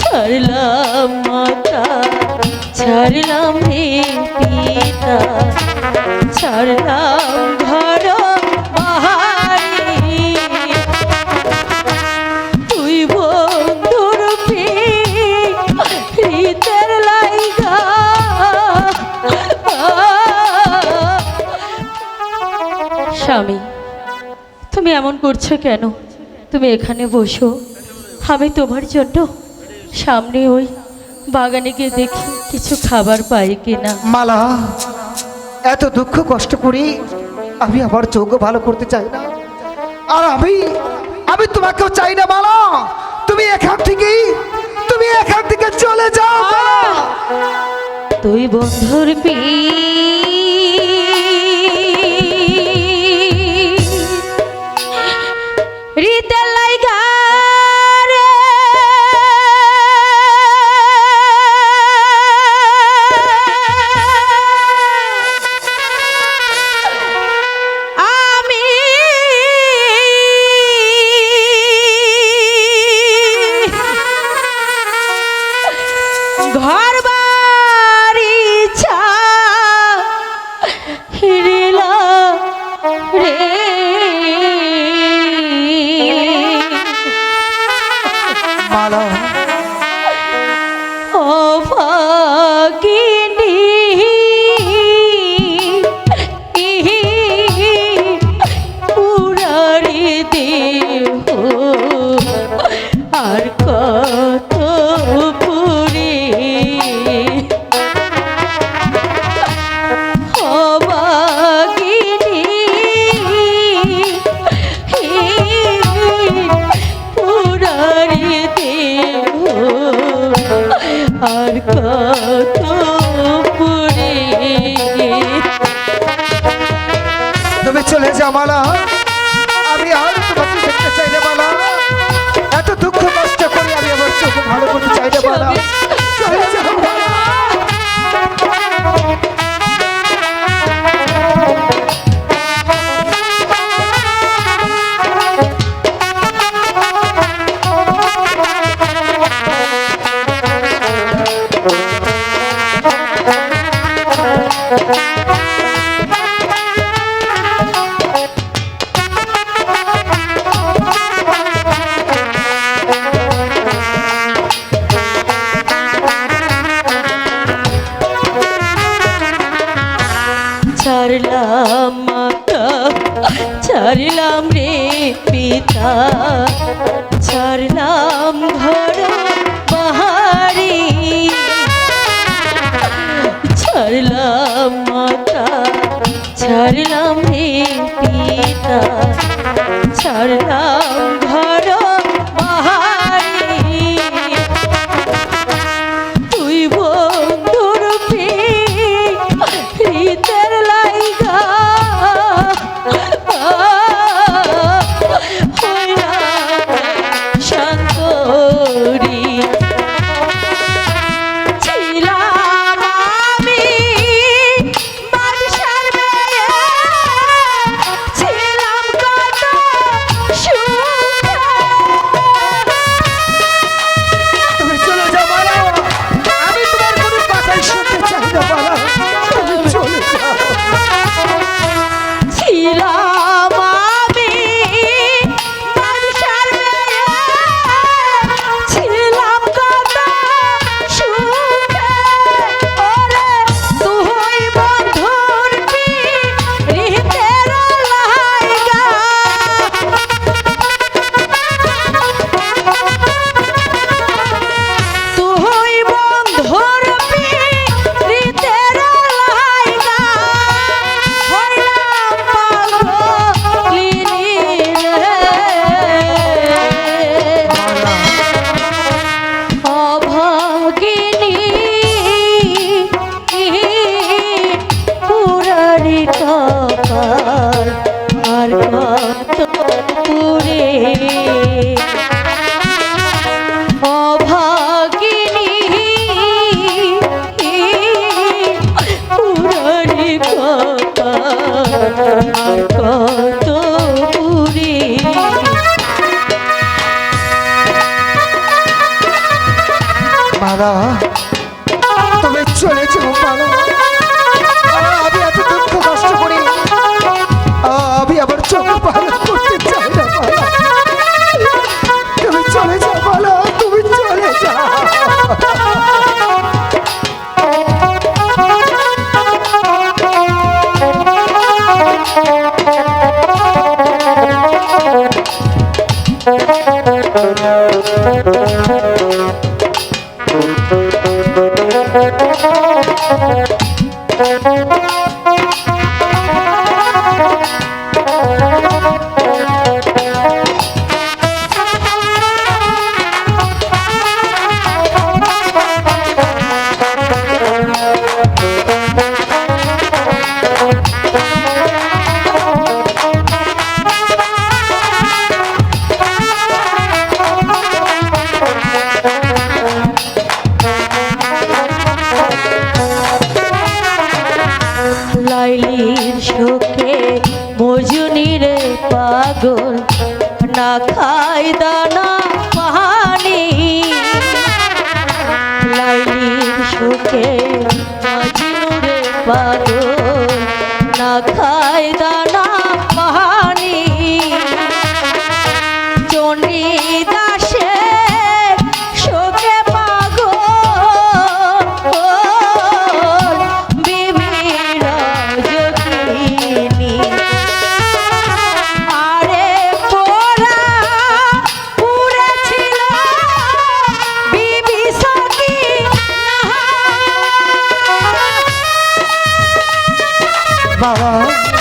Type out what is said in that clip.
ছাড়লাম মাতা, ছাড়লাম হে পিতা, ছাড়লাম ঘর তুই বন্ধুর প্রীতের স্বামী, তুমি এমন করছ কেন? তুমি এখানে বসো, আমি তোমার জন্য সামনে ওই বাগানে গিয়ে দেখি কিছু খাবার পাই কিনা। মালা এত দুঃখ কষ্ট করি আমি আমার চোখ ভালো করতে চাই না। আর আমি আমি তোমাকেও চাই না মালা। তুমি এখান থেকেই তুমি এখান থেকে চলে যাও। তুই বন্ধুর পি তুমি চলে যাও মালা আমি আর তোমাকে দেখতে চাই না, মালা। এত দুঃখ কষ্ট করে আমি আমার চোখে ভালো করতে চাই না ছাড়লাম রে পিতা ছাড়লাম ঘর বাহারি। ছাড়লাম মাতা ছাড়লাম রে পিতা ছাড়লাম কত পুরী মারা তুমি চলে যাও মারা আমি এত দুঃখ আবার চোখ পালা পাগল না খাই দানা পাহানি লাইলির সুখে পাগল না খাই দানা বাবা।